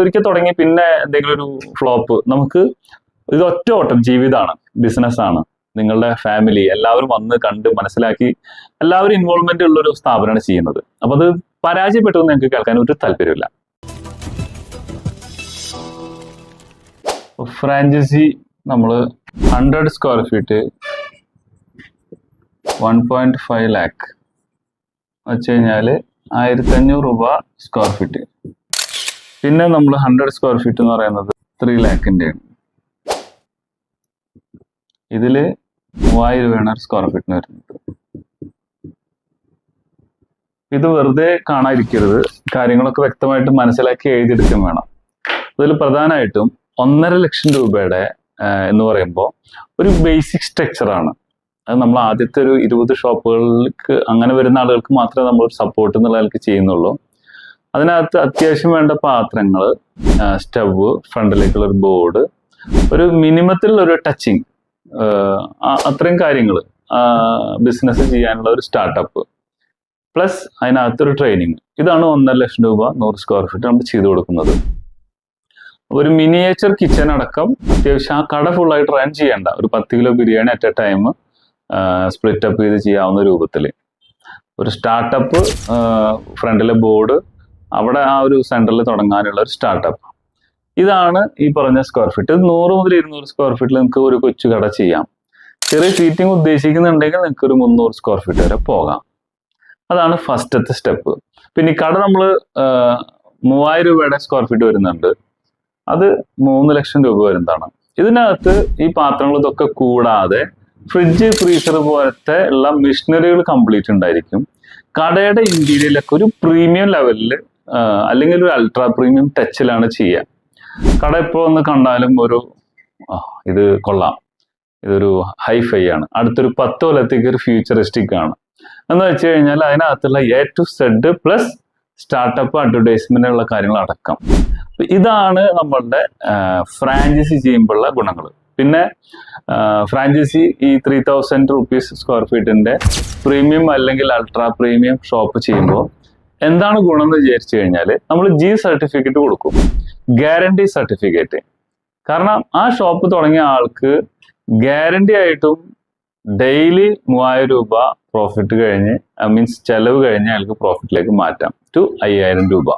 ഒരിക്കൽ തുടങ്ങി പിന്നെ എന്തെങ്കിലും ഒരു ഫ്ലോപ്പ് നമുക്ക് ഇത് ഒറ്റ ഓട്ടം ജീവിതമാണ് ബിസിനസ്സാണ് നിങ്ങളുടെ ഫാമിലി എല്ലാവരും വന്ന് കണ്ട് മനസ്സിലാക്കി എല്ലാവരും ഇൻവോൾവ്മെന്റ് ഉള്ള ഒരു സ്ഥാപനമാണ് ചെയ്യുന്നത്. അപ്പൊ അത് പരാജയപ്പെട്ടു ഞങ്ങൾക്ക് കേൾക്കാൻ ഒരു താല്പര്യമില്ല ഫ്രാഞ്ചൈസി നമ്മൾ hundred square feet one point five lakh വെച്ച് കഴിഞ്ഞാൽ ആയിരത്തി അഞ്ഞൂറ് രൂപ സ്ക്വയർ ഫീറ്റ് പിന്നെ നമ്മൾ ഹൺഡ്രഡ് സ്ക്വയർ ഫീറ്റ് എന്ന് പറയുന്നത് ത്രീ ലാക്കിന്റെയാണ് ഇതിൽ മൂവായിരം രൂപയാണ് സ്ക്വയർ ഫീറ്റിന് വരുന്നത്. ഇത് വെറുതെ കാണാതിരിക്കരുത്. കാര്യങ്ങളൊക്കെ വ്യക്തമായിട്ട് മനസ്സിലാക്കി എഴുതിയെടുക്കും വേണം. അതിൽ പ്രധാനമായിട്ടും ഒന്നര ലക്ഷം രൂപയുടെ എന്ന് പറയുമ്പോൾ ഒരു ബേസിക് സ്ട്രക്ചറാണ് അത് നമ്മൾ ആദ്യത്തെ ഒരു ഇരുപത് ഷോപ്പുകൾക്ക് അങ്ങനെ വരുന്ന ആളുകൾക്ക് മാത്രമേ നമ്മൾ സപ്പോർട്ട് എന്നുള്ള നിലയ്ക്ക് ചെയ്യുന്നുള്ളൂ. അതിനകത്ത് അത്യാവശ്യം വേണ്ട പാത്രങ്ങൾ സ്റ്റവ് ഫ്രണ്ടിലേക്കുള്ള ഒരു ബോർഡ് ഒരു മിനിമത്തിൽ ഒരു ടച്ചിങ് അത്രയും കാര്യങ്ങൾ ബിസിനസ് ചെയ്യാനുള്ള ഒരു സ്റ്റാർട്ടപ്പ് പ്ലസ് അതിനകത്തൊരു ട്രെയിനിങ് ഇതാണ് ഒന്നര ലക്ഷം രൂപ നൂറ് സ്ക്വയർ ഫീറ്റ് നമ്മൾ ചെയ്തു കൊടുക്കുന്നത്. ഒരു മിനിയേച്ചർ കിച്ചൺ അടക്കം അത്യാവശ്യം ആ കട ഫുള്ളായിട്ട് റൺ ചെയ്യേണ്ട. ഒരു പത്ത് kilo biryani at a time split up ചെയ്ത് ചെയ്യാവുന്ന രൂപത്തിൽ ഒരു സ്റ്റാർട്ടപ്പ് ഫ്രണ്ടിലെ ബോർഡ് അവിടെ ആ ഒരു സെന്ററിൽ തുടങ്ങാനുള്ള ഒരു സ്റ്റാർട്ടപ്പ് ഇതാണ് ഈ പറഞ്ഞ സ്ക്വയർ ഫീറ്റ് ഇത് നൂറ് മുതൽ ഇരുന്നൂറ് സ്ക്വയർ ഫീറ്റിൽ നിങ്ങൾക്ക് ഒരു കൊച്ചു കട ചെയ്യാം. ചെറിയ സീറ്റിംഗ് ഉദ്ദേശിക്കുന്നുണ്ടെങ്കിൽ നിങ്ങൾക്ക് ഒരു മുന്നൂറ് സ്ക്വയർ ഫീറ്റ് വരെ പോകാം. അതാണ് ഫസ്റ്റത്തെ സ്റ്റെപ്പ് പിന്നെ ഈ കട നമ്മൾ മൂവായിരം രൂപയുടെ സ്ക്വയർ ഫീറ്റ് വരുന്നുണ്ട്. അത് മൂന്ന് ലക്ഷം രൂപ വരുന്നതാണ്. ഇതിനകത്ത് ഈ പാത്രങ്ങൾ ഇതൊക്കെ കൂടാതെ ഫ്രിഡ്ജ് ഫ്രീസർ പോലത്തെ ഉള്ള മെഷീനറികൾ കംപ്ലീറ്റ് ഉണ്ടായിരിക്കും. കടയുടെ ഇന്റീരിയലൊക്കെ ഒരു പ്രീമിയം ലെവലിൽ അല്ലെങ്കിൽ ഒരു അൾട്രാ പ്രീമിയം ടച്ചിലാണ് ചെയ്യുക. കട ഇപ്പോൾ ഒന്ന് കണ്ടാലും ഒരു ഇത് കൊള്ളാം. ഇതൊരു ഹൈഫൈ ആണ്. അടുത്തൊരു പത്ത് കൊല്ലത്തേക്ക് ഒരു ഫ്യൂച്ചറിസ്റ്റിക് ആണ്. എന്ന് വെച്ച് കഴിഞ്ഞാൽ അതിനകത്തുള്ള A to Z plus startup advertisement ഉള്ള കാര്യങ്ങൾ അടക്കം. ഇതാണ് നമ്മളുടെ ഫ്രാഞ്ചൈസി ചെയ്യുമ്പോഴുള്ള ഗുണങ്ങൾ. പിന്നെ ഫ്രാഞ്ചൈസി ഈ ത്രീ തൗസൻഡ് റുപ്പീസ് സ്ക്വയർ ഫീറ്റിന്റെ പ്രീമിയം അല്ലെങ്കിൽ അൾട്രാ പ്രീമിയം ഷോപ്പ് ചെയ്യുമ്പോൾ എന്താണ് ഗുണം എന്ന് വിചാരിച്ചു കഴിഞ്ഞാൽ നമ്മൾ ജി സർട്ടിഫിക്കറ്റ് കൊടുക്കും. ഗ്യാരണ്ടി സർട്ടിഫിക്കറ്റ് കാരണം ആ ഷോപ്പ് തുടങ്ങിയ ആൾക്ക് ഗ്യാരണ്ടി ആയിട്ടും ഡെയിലി മൂവായിരം രൂപ പ്രോഫിറ്റ് കഴിഞ്ഞ് മീൻസ് ചെലവ് കഴിഞ്ഞ് അയാൾക്ക് പ്രോഫിറ്റിലേക്ക് മാറ്റാം. ടു അയ്യായിരം രൂപ.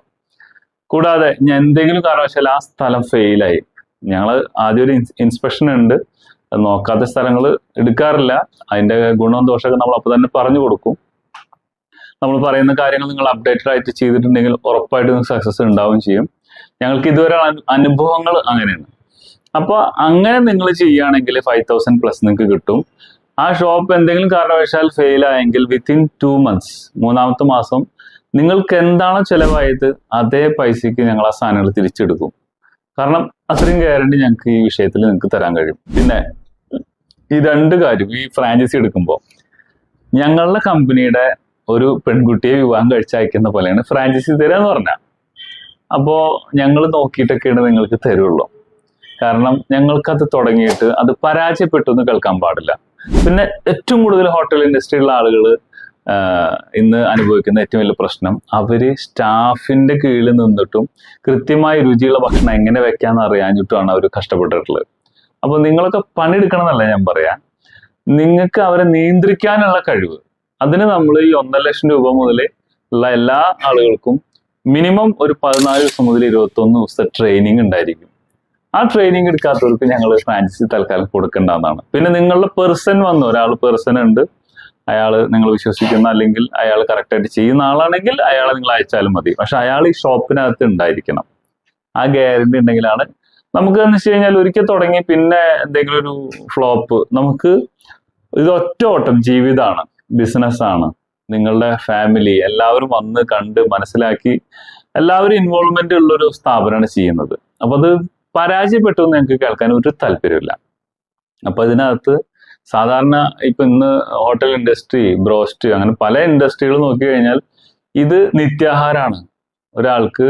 കൂടാതെ ഞാൻ എന്തെങ്കിലും കാരണവശാൽ ആ സ്ഥലം ഫെയിലായി ഞങ്ങൾ ആദ്യം ഒരു ഇൻസ്പെക്ഷൻ ഉണ്ട്. നോക്കാത്ത സ്ഥലങ്ങൾ എടുക്കാറില്ല. അതിന്റെ ഗുണവും ദോഷമൊക്കെ നമ്മൾ അപ്പോൾ തന്നെ പറഞ്ഞു കൊടുക്കും. നമ്മൾ പറയുന്ന കാര്യങ്ങൾ നിങ്ങൾ അപ്ഡേറ്റഡ് ആയിട്ട് ചെയ്തിട്ടുണ്ടെങ്കിൽ ഉറപ്പായിട്ടും സക്സസ് ഉണ്ടാവുകയും ചെയ്യും. ഞങ്ങൾക്ക് ഇതുവരെ അനുഭവങ്ങൾ അങ്ങനെയാണ്. അപ്പോൾ അങ്ങനെ നിങ്ങൾ ചെയ്യുകയാണെങ്കിൽ ഫൈവ് തൗസൻഡ് പ്ലസ് നിങ്ങൾക്ക് കിട്ടും. ആ ഷോപ്പ് എന്തെങ്കിലും കാരണവശാൽ ഫെയിൽ ആയെങ്കിൽ വിത്തിൻ ടു മന്ത്സ് മൂന്നാമത്തെ മാസം നിങ്ങൾക്ക് എന്താണോ ചിലവായത് അതേ പൈസയ്ക്ക് ഞങ്ങൾ ആ സാധനങ്ങൾ തിരിച്ചെടുക്കും. കാരണം അത്രയും ഗ്യാരണ്ടി ഞങ്ങൾക്ക് ഈ വിഷയത്തിൽ നിങ്ങൾക്ക് തരാൻ കഴിയും. പിന്നെ ഈ രണ്ട് കാര്യം ഈ ഫ്രാഞ്ചൈസി എടുക്കുമ്പോൾ ഞങ്ങളുടെ കമ്പനിയുടെ ഒരു പെൺകുട്ടിയെ വിവാഹം കഴിച്ചയക്കുന്ന പോലെയാണ് ഫ്രാഞ്ചൈസി തരിക എന്ന് പറഞ്ഞാൽ അപ്പോൾ ഞങ്ങൾ നോക്കിയിട്ടൊക്കെയാണ് നിങ്ങൾക്ക് തരുള്ളൂ. കാരണം ഞങ്ങൾക്കത് തുടങ്ങിയിട്ട് അത് പരാജയപ്പെട്ടു എന്ന് കേൾക്കാൻ പാടില്ല. പിന്നെ ഏറ്റവും കൂടുതൽ ഹോട്ടൽ ഇൻഡസ്ട്രിയിലുള്ള ആളുകൾ ഇന്ന് അനുഭവിക്കുന്ന ഏറ്റവും വലിയ പ്രശ്നം അവർ സ്റ്റാഫിന്റെ കീഴിൽ നിന്നിട്ടും കൃത്യമായി രുചിയുള്ള ഭക്ഷണം എങ്ങനെ വെക്കാന്ന് അറിയാഞ്ഞിട്ടുമാണ് അവർ കഷ്ടപ്പെട്ടിട്ടുള്ളത്. അപ്പൊ നിങ്ങളൊക്കെ പണിയെടുക്കണം എന്നല്ല ഞാൻ പറയാ. നിങ്ങൾക്ക് അവരെ നിയന്ത്രിക്കാനുള്ള കഴിവ്. അതിന് നമ്മൾ ഈ ഒന്നര ലക്ഷം രൂപ മുതൽ ഉള്ള എല്ലാ ആളുകൾക്കും മിനിമം ഒരു പതിനാല് ദിവസം മുതൽ ഇരുപത്തി ഒന്ന് ദിവസത്തെ ട്രെയിനിങ് ഉണ്ടായിരിക്കും. ആ ട്രെയിനിങ് എടുക്കാത്തവർക്ക് ഞങ്ങൾ ഫ്രാഞ്ചൈസി തൽക്കാലം കൊടുക്കേണ്ടതാണ് പിന്നെ നിങ്ങളുടെ പേഴ്സൺ വന്നു ഒരാൾ പേഴ്സൺ ഉണ്ട് അയാൾ നിങ്ങൾ വിശ്വസിക്കുന്ന അല്ലെങ്കിൽ അയാൾ കറക്റ്റായിട്ട് ചെയ്യുന്ന ആളാണെങ്കിൽ അയാളെ നിങ്ങൾ അയച്ചാലും മതി. പക്ഷെ അയാൾ ഈ ഷോപ്പിനകത്ത് ഉണ്ടായിരിക്കണം. ആ ഗ്യാരണ്ടി ഉണ്ടെങ്കിലാണ് നമുക്ക് എന്ന് വെച്ച് കഴിഞ്ഞാൽ ഒരിക്കൽ തുടങ്ങി പിന്നെ എന്തെങ്കിലും ഒരു ഫ്ലോപ്പ് നമുക്ക് ഇത് ഒറ്റ ഓട്ടം ജീവിതമാണ്. ബിസിനസ്സാണ് നിങ്ങളുടെ ഫാമിലി എല്ലാവരും വന്ന് കണ്ട് മനസ്സിലാക്കി എല്ലാവരും ഇൻവോൾവ്മെന്റ് ഉള്ളൊരു സ്ഥാപനമാണ് ചെയ്യുന്നത്. അപ്പൊ അത് പരാജയപ്പെട്ടു എന്ന് ഞങ്ങൾക്ക് കേൾക്കാൻ ഒരു താല്പര്യമില്ല അപ്പൊ ഇതിനകത്ത് സാധാരണ ഇപ്പൊ ഇന്ന് ഹോട്ടൽ ഇൻഡസ്ട്രി ബ്രോസ്റ്റ് അങ്ങനെ പല ഇൻഡസ്ട്രികൾ നോക്കി കഴിഞ്ഞാൽ ഇത് നിത്യാഹാരമാണ്. ഒരാൾക്ക്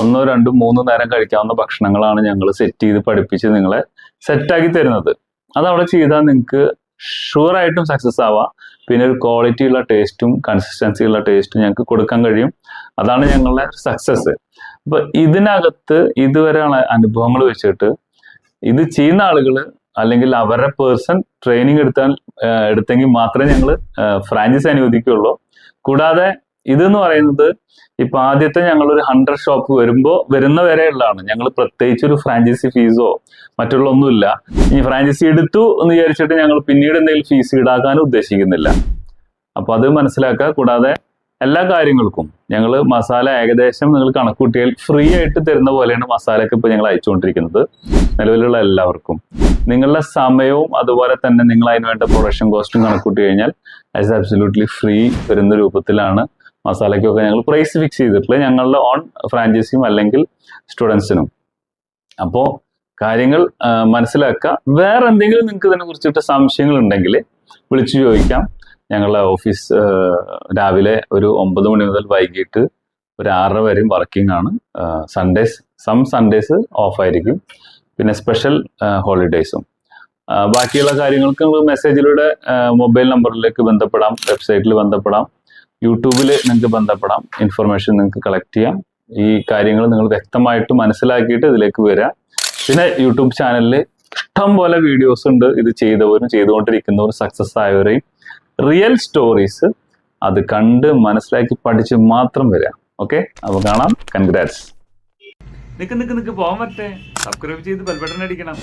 ഒന്നോ രണ്ടോ മൂന്നോ നേരം കഴിക്കാവുന്ന ഭക്ഷണങ്ങളാണ് ഞങ്ങൾ സെറ്റ് ചെയ്ത് പഠിപ്പിച്ച് നിങ്ങളെ സെറ്റാക്കി തരുന്നത്. അത് അവിടെ ചെയ്താൽ നിങ്ങൾക്ക് ഷുവറായിട്ടും സക്സസ് ആവാം. പിന്നെ ഒരു ക്വാളിറ്റി ഉള്ള ടേസ്റ്റും കൺസിസ്റ്റൻസി ഉള്ള ടേസ്റ്റും ഞങ്ങൾക്ക് കൊടുക്കാൻ കഴിയും. അതാണ് ഞങ്ങളുടെ സക്സസ് അപ്പൊ ഇതിനകത്ത് ഇതുവരെയുള്ള അനുഭവങ്ങൾ വെച്ചിട്ട് ഇത് ചെയ്യുന്ന ആളുകൾ അല്ലെങ്കിൽ അവരുടെ പേഴ്സൺ ട്രെയിനിങ് എടുത്താൽ എടുത്തെങ്കിൽ മാത്രമേ ഞങ്ങൾ ഫ്രാഞ്ചൈസി അനുവദിക്കുകയുള്ളൂ. കൂടാതെ ഇതെന്ന് പറയുന്നത് ഇപ്പൊ ആദ്യത്തെ ഞങ്ങൾ ഒരു ഹൺഡ്രഡ് ഷോപ്പ് വരുമ്പോ വരുന്ന വരെ ഉള്ളതാണ് ഞങ്ങൾ പ്രത്യേകിച്ച് ഒരു ഫ്രാഞ്ചൈസി ഫീസോ മറ്റുള്ള ഒന്നുമില്ല ഈ ഫ്രാഞ്ചൈസി എടുത്തു എന്ന് വിചാരിച്ചിട്ട് ഞങ്ങൾ പിന്നീട് എന്തെങ്കിലും ഫീസ് ഈടാക്കാനും ഉദ്ദേശിക്കുന്നില്ല. അപ്പൊ അത് മനസ്സിലാക്കുക. കൂടാതെ എല്ലാ കാര്യങ്ങൾക്കും ഞങ്ങൾ മസാല ഏകദേശം നിങ്ങൾ കണക്കൂട്ടിയാൽ ഫ്രീ ആയിട്ട് തരുന്ന പോലെയാണ് മസാലയൊക്കെ ഇപ്പൊ ഞങ്ങൾ അയച്ചുകൊണ്ടിരിക്കുന്നത്. നിലവിലുള്ള എല്ലാവർക്കും. നിങ്ങളുടെ സമയവും അതുപോലെ തന്നെ നിങ്ങൾ അതിന് വേണ്ട പ്രൊഡക്ഷൻ കോസ്റ്റും കണക്കൂട്ടി കഴിഞ്ഞാൽ ആസ് ആബ്സല്യൂട്ട്ലി ഫ്രീ വരുന്ന രൂപത്തിലാണ് മസാലയ്ക്കൊക്കെ ഞങ്ങൾ പ്രൈസ് ഫിക്സ് ചെയ്തിട്ടുള്ളത് ഞങ്ങളുടെ ഓൺ ഫ്രാഞ്ചൈസിയും അല്ലെങ്കിൽ സ്റ്റുഡൻസിനും അപ്പോൾ കാര്യങ്ങൾ മനസ്സിലാക്കുക. വേറെ എന്തെങ്കിലും നിങ്ങൾക്ക് ഇതിനെ കുറിച്ചിട്ട് സംശയങ്ങൾ ഉണ്ടെങ്കിൽ വിളിച്ചു ചോദിക്കാം. ഞങ്ങളുടെ ഓഫീസ് രാവിലെ ഒരു ഒമ്പത് മണി മുതൽ വൈകിട്ട് ഒരു ആറര വരെയും വർക്കിംഗ് ആണ്. സൺഡേസ് സം സൺഡേസ് ഓഫ് ആയിരിക്കും. പിന്നെ സ്പെഷ്യൽ ഹോളിഡേയ്സും ബാക്കിയുള്ള കാര്യങ്ങൾക്ക് മെസ്സേജിലൂടെ മൊബൈൽ നമ്പറിലേക്ക് ബന്ധപ്പെടാം വെബ്സൈറ്റിൽ ബന്ധപ്പെടാം. യൂട്യൂബിൽ നിങ്ങൾക്ക് ബന്ധപ്പെടാം. ഇൻഫർമേഷൻ നിങ്ങൾക്ക് കളക്ട് ചെയ്യാം. ഈ കാര്യങ്ങൾ നിങ്ങൾ വ്യക്തമായിട്ട് മനസ്സിലാക്കിയിട്ട് ഇതിലേക്ക് വരാം പിന്നെ യൂട്യൂബ് ചാനലിൽ ഇഷ്ടം പോലെ വീഡിയോസ് ഉണ്ട്. ഇത് ചെയ്തവരും ചെയ്തുകൊണ്ടിരിക്കുന്നവരും സക്സസ് ആയവരെയും റിയൽ സ്റ്റോറീസ് അത് കണ്ട് മനസ്സിലാക്കി പഠിച്ച് മാത്രം വരാം ഓക്കെ അപ്പൊ കാണാം. കൺഗ്രാറ്റ്സ് നിക്ക് നിക്ക് നിക്ക് പോകാൻ പറ്റേ. സബ്സ്ക്രൈബ് ചെയ്ത് ബെൽബട്ടൺ അടിക്കണം.